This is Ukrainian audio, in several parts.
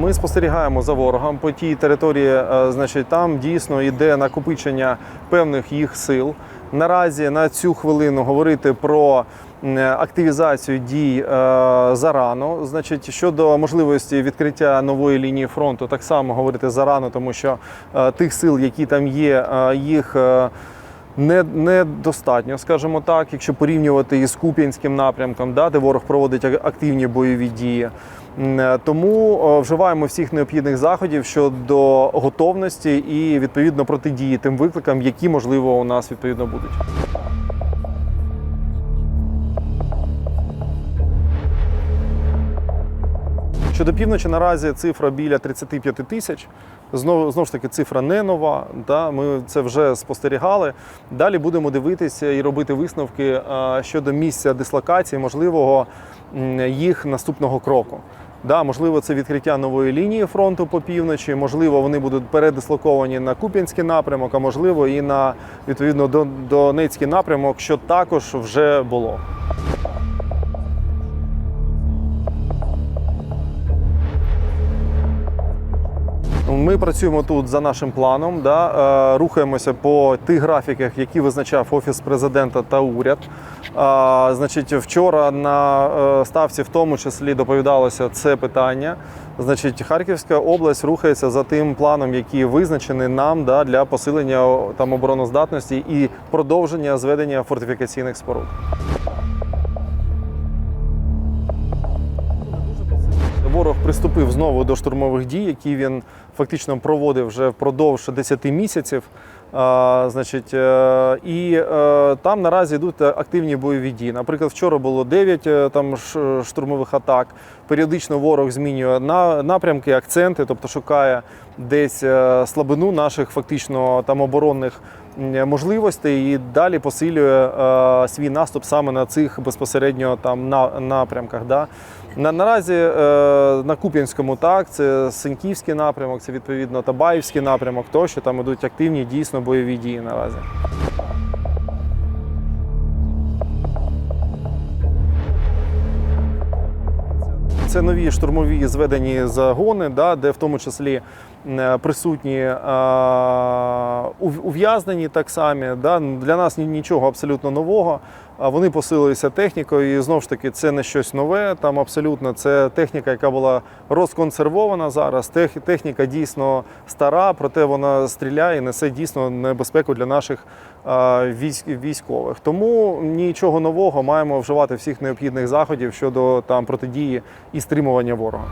Ми спостерігаємо за ворогом по тій території. е, Значить, там дійсно йде накопичення певних їх сил. Наразі на цю хвилину говорити про активізацію дій е, зарано. Значить, щодо можливості відкриття нової лінії фронту, так само говорити зарано, тому що е, тих сил, які там є, їх. Е, не, недостатньо, скажімо так, якщо порівнювати із Куп'янським напрямком, да, де ворог проводить ак- активні бойові дії. Е, Тому е, вживаємо всіх необхідних заходів щодо готовності і відповідно протидії тим викликам, які можливо у нас відповідно будуть. Щодо півночі наразі цифра біля 35 тисяч. Знову, знову ж таки, цифра не нова. Да? Ми це вже спостерігали. Далі будемо дивитися і робити висновки щодо місця дислокації, можливого їх наступного кроку. Да, можливо, це відкриття нової лінії фронту по півночі, можливо, вони будуть передислоковані на Куп'янський напрямок, а можливо, і на відповідно до Донецький напрямок, що також вже було. Ми працюємо тут за нашим планом, да, е, рухаємося по тих графіках, які визначав Офіс президента та уряд. А, значить, вчора на е, ставці в тому числі доповідалося це питання. Значить, Харківська область рухається за тим планом, який визначений нам да, для посилення там обороноздатності і продовження зведення фортифікаційних споруд. Ворог приступив знову до штурмових дій, які він фактично проводив вже впродовж 10 місяців. А, значить, е, і е, там наразі йдуть активні бойові дії. Наприклад, вчора було 9 е, там штурмових атак. Періодично ворог змінює на напрямки, акценти, тобто шукає десь слабину наших фактично там оборонних можливостей і далі посилює е, свій наступ саме на цих безпосередньо там на, напрямках. Да? На, наразі е, на Куп'янському так, це Синьківський напрямок, це відповідно Табаївський напрямок, тощо там ідуть активні дійсно бойові дії наразі. Це нові штурмові зведені загони, да, де в тому числі е, присутні е, ув'язнені так самі. Да. Для нас ні- нічого абсолютно нового. А Вони посилилися технікою, і знову ж таки це не щось нове. Там абсолютно це техніка, яка була розконсервована зараз. Тех- Техніка дійсно стара, проте вона стріляє і несе дійсно небезпеку для наших військ, військових. Тому нічого нового маємо вживати всіх необхідних заходів щодо там протидії і стримування ворога.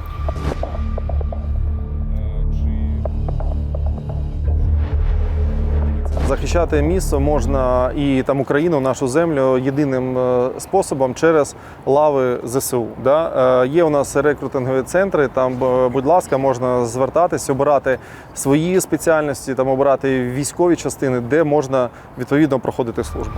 Захищати місто можна і там Україну, нашу землю єдиним е, способом через лави ЗСУ. Да? Е, Є у нас рекрутингові центри. Там, е, будь ласка, можна звертатись, обирати свої спеціальності, там обирати військові частини, де можна відповідно проходити службу.